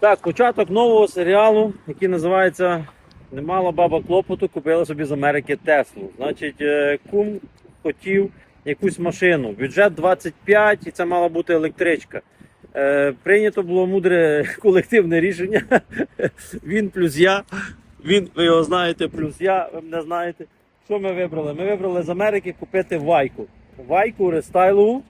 Так, початок нового серіалу, який називається Немало баба клопоту, купила собі з Америки Теслу. Значить, е, кум хотів якусь машину. Бюджет 25 і це мала бути електричка. Е, прийнято було мудре колективне рішення. Він плюс я. Він, ви його знаєте, плюс я, ви мене знаєте. Що ми вибрали? Ми вибрали з Америки купити вайку. Вайку рестайлову.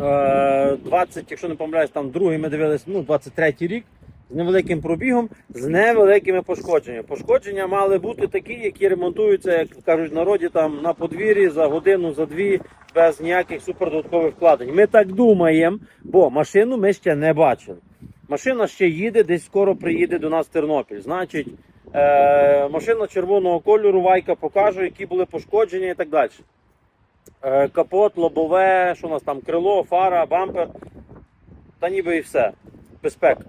Е, 20, якщо не помиляюсь, там другий ми дивилися, ну, 23 рік. З невеликим пробігом, з невеликими пошкодженнями. Пошкодження мали бути такі, які ремонтуються, як кажуть в народі, там на подвір'ї за годину, за дві, без ніяких супердодаткових вкладень. Ми так думаємо, бо машину ми ще не бачили. Машина ще їде, десь скоро приїде до нас в Тернопіль. Значить, е, машина червоного кольору, вайка покаже, які були пошкодження і так далі. Е, капот, лобове, що у нас там, крило, фара, бампер. Та ніби і все. Безпека.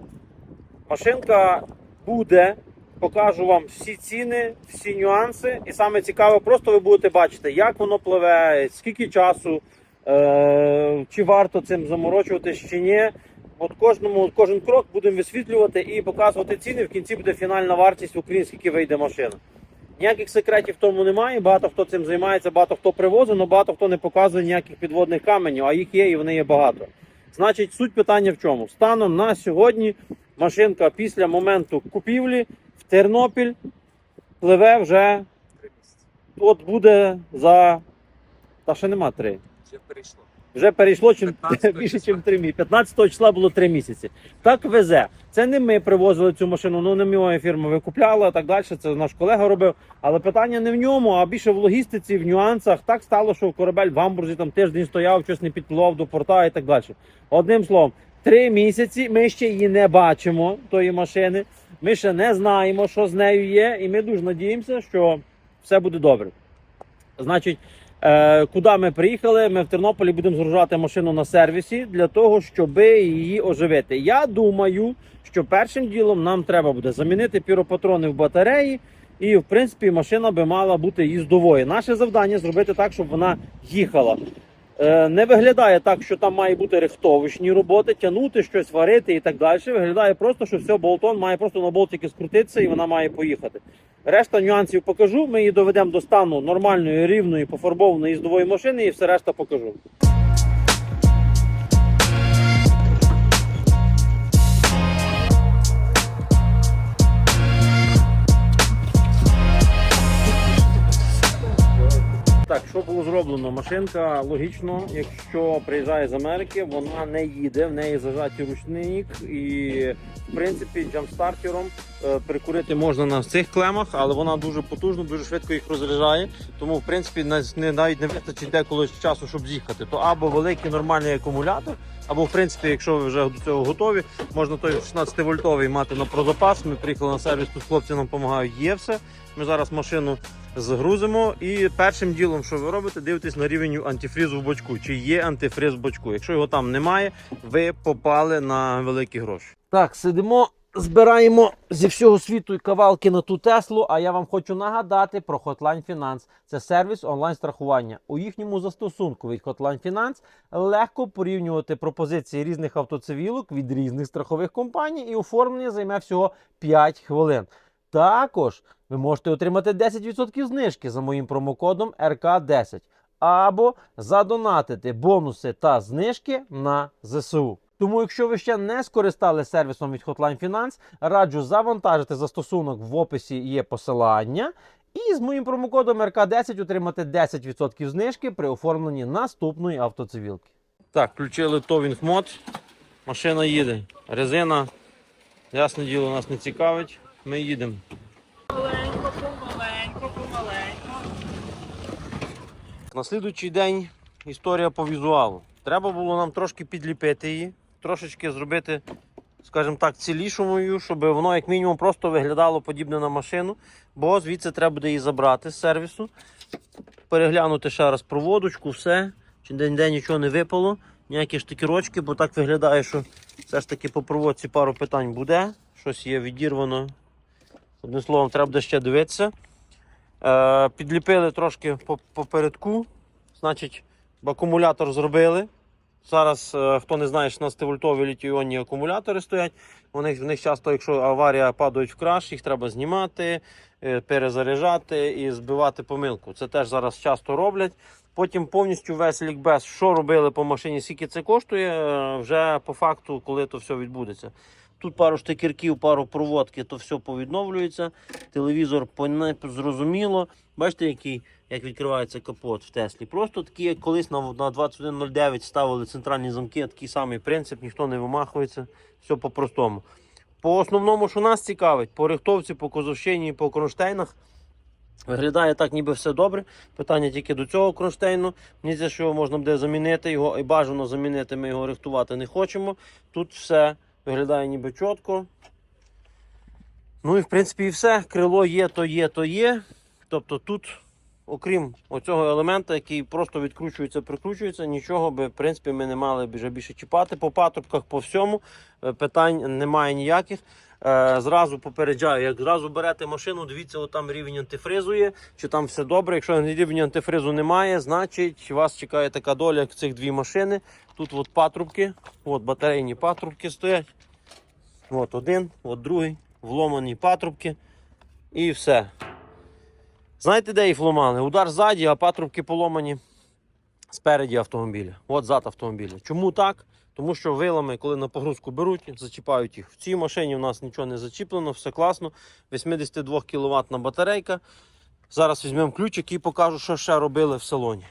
Машинка буде, покажу вам всі ціни, всі нюанси. І саме цікаве, просто ви будете бачити, як воно пливе, скільки часу, е- чи варто цим заморочуватись, чи ні. От кожному, кожен крок будемо висвітлювати і показувати ціни. В кінці буде фінальна вартість в Україні, скільки вийде машина. Ніяких секретів в тому немає. Багато хто цим займається, багато хто привозить, але багато хто не показує ніяких підводних каменів, а їх є і вони є багато. Значить, суть питання в чому? Станом на сьогодні машинка після моменту купівлі в Тернопіль пливе вже от буде за. Та ще нема три. Вже перейшло. Вже перейшло чим більше, ніж три місяці. 15 числа було три місяці. Так везе. Це не ми привозили цю машину, ну не моя фірма викупляла, так далі. Це наш колега робив. Але питання не в ньому, а більше в логістиці, в нюансах. Так стало, що корабель в Амбурзі там тиждень стояв, щось не підпливав до порта і так далі. Одним словом, три місяці ми ще її не бачимо, тої машини. Ми ще не знаємо, що з нею є, і ми дуже надіємося, що все буде добре. Значить, е, куди ми приїхали? Ми в Тернополі будемо згружати машину на сервісі для того, щоб її оживити. Я думаю, що першим ділом нам треба буде замінити піропатрони в батареї. І, в принципі, машина би мала бути їздовою. Наше завдання зробити так, щоб вона їхала. Е, не виглядає так, що там має бути рихтовочні роботи, тягнути щось, варити і так далі. Виглядає просто, що все, болтон має просто на болтики скрутитися і вона має поїхати. Решта нюансів покажу. Ми її доведемо до стану нормальної, рівної, пофарбованої їздової машини і все решта покажу. Так, що було зроблено? Машинка логічно, якщо приїжджає з Америки, вона не їде, в неї зажаті ручник, і в принципі джамстартером е, прикурити можна на цих клемах, але вона дуже потужно, дуже швидко їх розряджає. Тому в принципі не навіть не вистачить деколи часу, щоб з'їхати. То або великий нормальний акумулятор, або в принципі, якщо ви вже до цього готові, можна той 16 вольтовий мати на прозапас. Ми приїхали на сервіс, тут хлопці нам допомагають. Є все. Ми зараз машину загрузимо. І першим ділом, що ви робите, дивитесь на рівень антифрізу в бочку. Чи є антифриз в бочку. Якщо його там немає, ви попали на великі гроші. Так, сидимо. Збираємо зі всього світу кавалки на ту Теслу. А я вам хочу нагадати про Hotline Finance. Це сервіс онлайн-страхування. У їхньому застосунку від Hotline Finance легко порівнювати пропозиції різних автоцивілок від різних страхових компаній, і оформлення займе всього 5 хвилин. Також ви можете отримати 10% знижки за моїм промокодом РК10 або задонатити бонуси та знижки на ЗСУ. Тому, якщо ви ще не скористали сервісом від Hotline Finance, раджу завантажити застосунок в описі є посилання. І з моїм промокодом РК10 отримати 10% знижки при оформленні наступної автоцивілки. Так, включили Towing мод. Машина їде. Резина, ясне діло, нас не цікавить. Ми їдемо. Помаленько, помаленько, помаленько. На слідуючий день історія по візуалу. Треба було нам трошки підліпити її, трошечки зробити, скажімо так, цілішою, щоб воно як мінімум просто виглядало подібне на машину, бо звідси треба буде її забрати з сервісу, переглянути ще раз проводочку, все, чи де-де нічого не випало, ніякі штикерочки, бо так виглядає, що все ж таки по проводці пару питань буде, щось є відірвано. Одним словом, треба буде ще дивитися. Е, підліпили трошки попередку. Значить, акумулятор зробили. Зараз, е, хто не знає, 16-вольтові літій-іонні акумулятори стоять. У них, в них часто, якщо аварія падають в краш, їх треба знімати, е, перезаряджати і збивати помилку. Це теж зараз часто роблять. Потім повністю весь лікбез, що робили по машині, скільки це коштує, вже по факту, коли то все відбудеться. Тут пару штикерків, пару проводки, то все повідновлюється. Телевізор зрозуміло. Бачите, який, як відкривається капот в Теслі. Просто такі, як колись на, на 2109 ставили центральні замки, такий самий принцип, ніхто не вимахується. Все по-простому. По основному, що нас цікавить, по рихтовці, по козовщині, по кронштейнах. Виглядає так, ніби все добре. Питання тільки до цього кронштейну. Мені здається, що можна буде замінити його і бажано замінити. Ми його рихтувати не хочемо. Тут все виглядає ніби чітко. Ну і в принципі і все. Крило є, то є, то є. Тобто тут, окрім оцього елемента, який просто відкручується, прикручується, нічого би, в принципі, ми не мали вже більше чіпати. По патрубках, по всьому е, питань немає ніяких. Е, Зразу попереджаю, як зразу берете машину, дивіться, от там рівень антифризу є, чи там все добре. Якщо рівня антифризу немає, значить вас чекає така доля, як цих дві машини. Тут от патрубки, от батарейні патрубки стоять. От один, от другий, вломані патрубки і все. Знаєте, де їх вломали? Удар ззаді, а патрубки поломані спереді автомобіля. От зад автомобіля. Чому так? Тому що вилами, коли на погрузку беруть, зачіпають їх. В цій машині у нас нічого не зачіплено, все класно. 82 кВт батарейка. Зараз візьмемо ключик і покажу, що ще робили в салоні.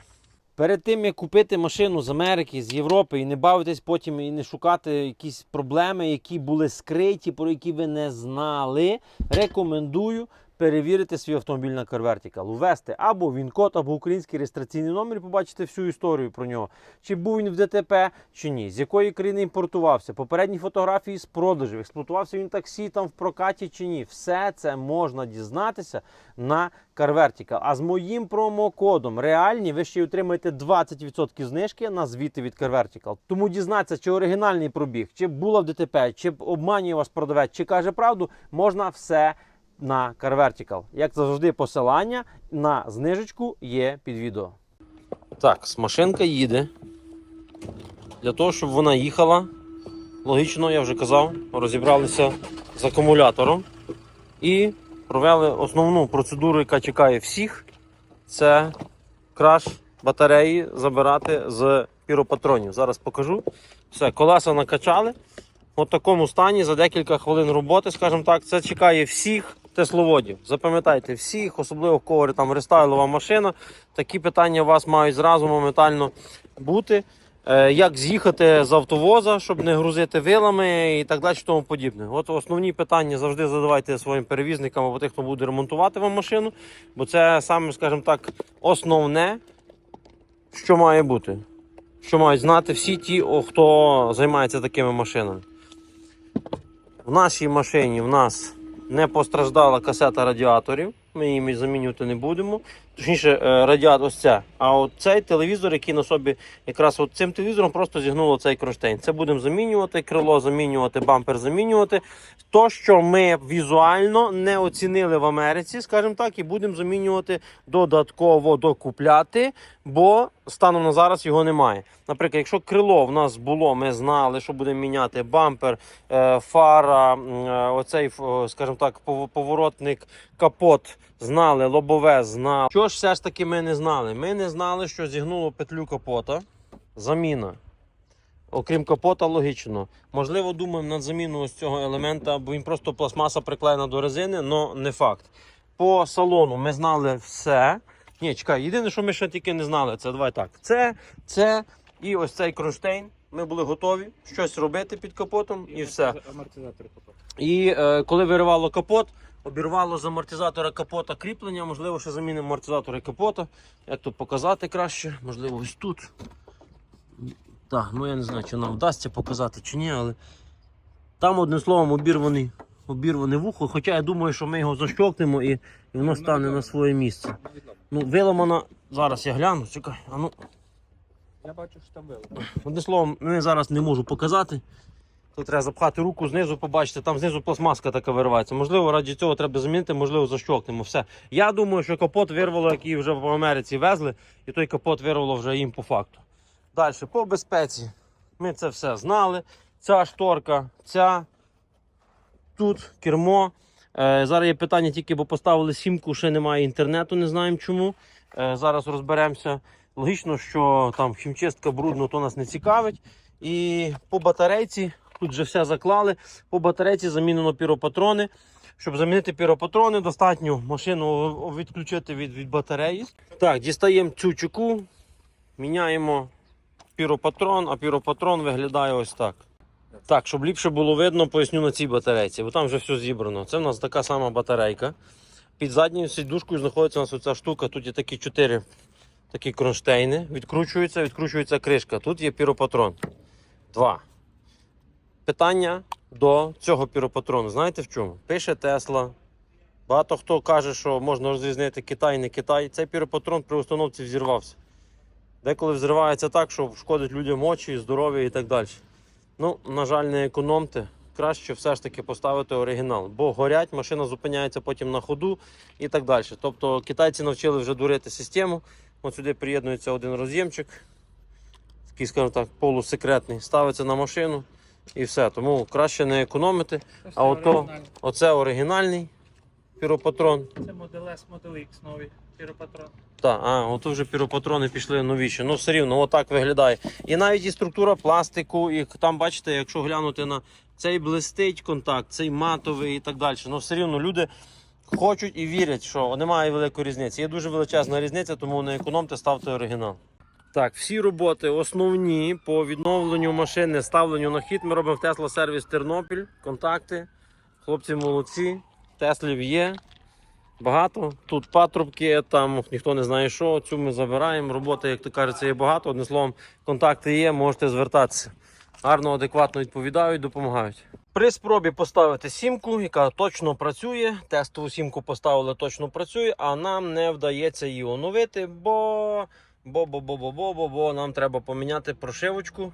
Перед тим як купити машину з Америки, з Європи і не бавитись потім і не шукати якісь проблеми, які були скриті, про які ви не знали, рекомендую перевірити свій автомобіль на CarVertical. Увести або він-код, або український реєстраційний номер і побачити всю історію про нього. Чи був він в ДТП, чи ні, з якої країни імпортувався, попередні фотографії з продажів, експлуатувався він таксі там в прокаті чи ні. Все це можна дізнатися на CarVertical. А з моїм промокодом реальні ви ще й отримаєте 20% знижки на звіти від CarVertical. Тому дізнатися, чи оригінальний пробіг, чи була в ДТП, чи обманює вас продавець, чи каже правду, можна все на CarVertical. Як завжди, посилання на знижечку є під відео. Так, машинка їде. Для того, щоб вона їхала, логічно, я вже казав, розібралися з акумулятором і провели основну процедуру, яка чекає всіх. Це краш батареї забирати з піропатронів. Зараз покажу. Все, колеса накачали. В такому стані за декілька хвилин роботи, скажімо так, це чекає всіх тесловодів. Запам'ятайте всіх, особливо в кого там рестайлова машина. Такі питання у вас мають зразу моментально бути. Е, Як з'їхати з автовоза, щоб не грузити вилами і так далі, тому подібне. От основні питання завжди задавайте своїм перевізникам або тих, хто буде ремонтувати вам машину, бо це саме, скажімо так, основне, що має бути. Що мають знати всі ті, хто займається такими машинами. В нашій машині в нас не постраждала касета радіаторів. Ми її замінювати не будемо. Точніше, е, радіатор ось це. А от цей телевізор, який на собі якраз от цим телевізором просто зігнуло цей кронштейн. Це будемо замінювати, крило замінювати, бампер замінювати. То, що ми візуально не оцінили в Америці, скажімо так, і будемо замінювати додатково докупляти, бо станом на зараз його немає. Наприклад, якщо крило в нас було, ми знали, що будемо міняти бампер, е, фара, е, оцей, скажімо так, поворотник, капот. Знали, лобове знали. Що ж все ж таки ми не знали? Ми не знали, що зігнуло петлю капота. Заміна. Окрім капота, логічно. Можливо, думаємо над заміною ось цього елемента, бо він просто пластмаса приклеєна до резини, але не факт. По салону ми знали все. Ні, чекай, єдине, що ми ще тільки не знали, це давай так. Це, це і ось цей кронштейн. Ми були готові щось робити під капотом і все. Амортизатор капот. І е, коли виривало капот, обірвало з амортизатора капота кріплення, можливо, ще замінимо амортизатори капота. Як тут показати краще? Можливо, ось тут. Так, ну я не знаю, чи нам вдасться показати чи ні, але там, одним словом, обірваний, обірване вухо. Хоча я думаю, що ми його защокнемо і, і воно стане на своє місце. Ну, виламано, зараз я гляну, чекай, а ну. Я бачу, що там вило. Одним словом, я зараз не можу показати. Тут треба запхати руку знизу, побачити, там знизу пластмаска така виривається. Можливо, раді цього треба замінити, можливо, защокнемо. Все. Я думаю, що капот вирвало, який вже в Америці везли, і той капот вирвало вже їм по факту. Далі, по безпеці. Ми це все знали. Ця шторка, ця, тут кермо. Е, зараз є питання тільки, бо поставили сімку, ще немає інтернету, не знаємо чому. Е, зараз розберемося. Логічно, що там хімчистка брудно, то нас не цікавить. І по батарейці, тут вже все заклали. По батарейці замінено піропатрони. Щоб замінити піропатрони, достатньо машину відключити від, від батареї. Так, дістаємо цю чеку, міняємо піропатрон, а піропатрон виглядає ось так. Так, щоб ліпше було видно, поясню на цій батарейці, бо там вже все зібрано. Це в нас така сама батарейка. Під задньою сідушкою знаходиться у нас оця штука. Тут є такі чотири такі кронштейни. Відкручується, відкручується кришка. Тут є піропатрон. Два. Питання до цього піропатрону. Знаєте в чому? Пише Тесла. Багато хто каже, що можна розрізнити Китай, не Китай. Цей піропатрон при установці взірвався. Деколи взривається так, що шкодить людям очі, здоров'я і так далі. Ну, на жаль, не економте. Краще все ж таки поставити оригінал, бо горять, машина зупиняється потім на ходу і так далі. Тобто китайці навчили вже дурити систему. От сюди приєднується один роз'ємчик, такий, скажімо так, полусекретний, ставиться на машину і все. Тому краще не економити. А ото, оце оригінальний піропатрон. Це Model S, Model X новий піропатрон. Так, а, ото вже піропатрони пішли новіші. Ну, все рівно, отак виглядає. І навіть і структура пластику, і там, бачите, якщо глянути на цей блистить контакт, цей матовий і так далі. Ну, все рівно люди хочуть і вірять, що немає великої різниці. Є дуже величезна різниця, тому не економте, ставте оригінал. Так, всі роботи основні по відновленню машини, ставленню на хід. Ми робимо в Tesla сервіс Тернопіль. Контакти. Хлопці молодці. Теслів є. Багато. Тут патрубки, там ніхто не знає що. Цю ми забираємо. Роботи, як то кажеться, є багато. Одним словом, контакти є, можете звертатися. Гарно, адекватно відповідають, допомагають. При спробі поставити сімку, яка точно працює, тестову сімку поставили, точно працює, а нам не вдається її оновити, бо, бо, бо, бо, бо, бо, бо, бо нам треба поміняти прошивочку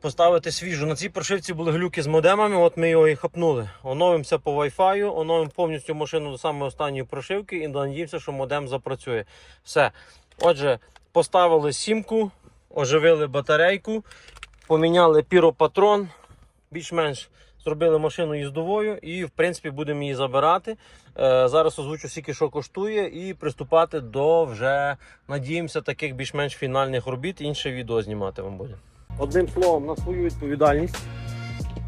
поставити свіжу. На цій прошивці були глюки з модемами, от ми його і хапнули. Оновимося по Wi-Fi, оновимо повністю машину до самої останньої прошивки і надіємося, що модем запрацює. Все. Отже, поставили сімку, оживили батарейку, поміняли піропатрон, більш-менш зробили машину їздовою і, в принципі, будемо її забирати. Е, зараз озвучу скільки що коштує і приступати до вже, надіємося, таких більш-менш фінальних робіт. Інше відео знімати вам буде. Одним словом, на свою відповідальність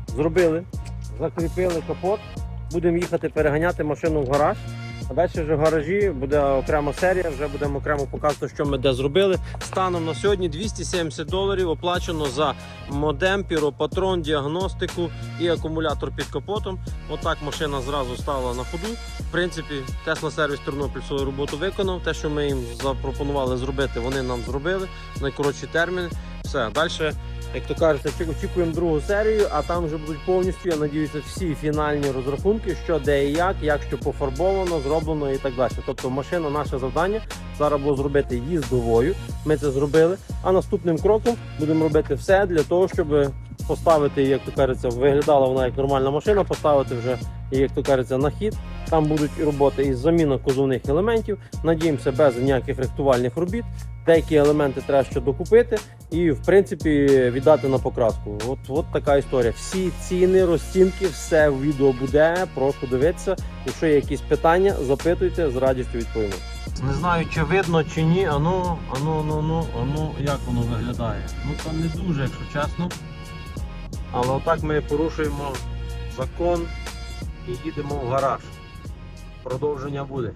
зробили, закріпили капот, будемо їхати переганяти машину в гараж. А далі вже в гаражі буде окрема серія, вже будемо окремо показувати, що ми де зробили. Станом на сьогодні 270 доларів оплачено за модем, піропатрон, діагностику і акумулятор під капотом. Отак машина зразу стала на ходу. В принципі, Tesla сервіс Тернопіль свою роботу виконав. Те, що ми їм запропонували зробити, вони нам зробили найкоротші терміни. Все, далі, як то кажеться, очі- очікуємо другу серію, а там вже будуть повністю, я надіюся, всі фінальні розрахунки, що де і як, як що пофарбовано, зроблено і так далі. Тобто машина, наше завдання зараз було зробити їздовою. Ми це зробили. А наступним кроком будемо робити все для того, щоб поставити, як то кажеться, виглядала вона як нормальна машина, поставити вже, як то кажеться, на хід. Там будуть роботи із заміна кузовних елементів. Надіємося, без ніяких рихтувальних робіт. Деякі елементи треба ще докупити і, в принципі, віддати на покраску. От, от така історія. Всі ціни, розцінки, все в відео буде. Прошу дивитися. Якщо є якісь питання, запитуйте, з радістю відповімо. Не знаю, чи видно, чи ні. Ану, ану, ану, ану, ану, як воно виглядає. Ну там не дуже, якщо чесно. Але отак ми порушуємо закон і їдемо в гараж. Продовження буде.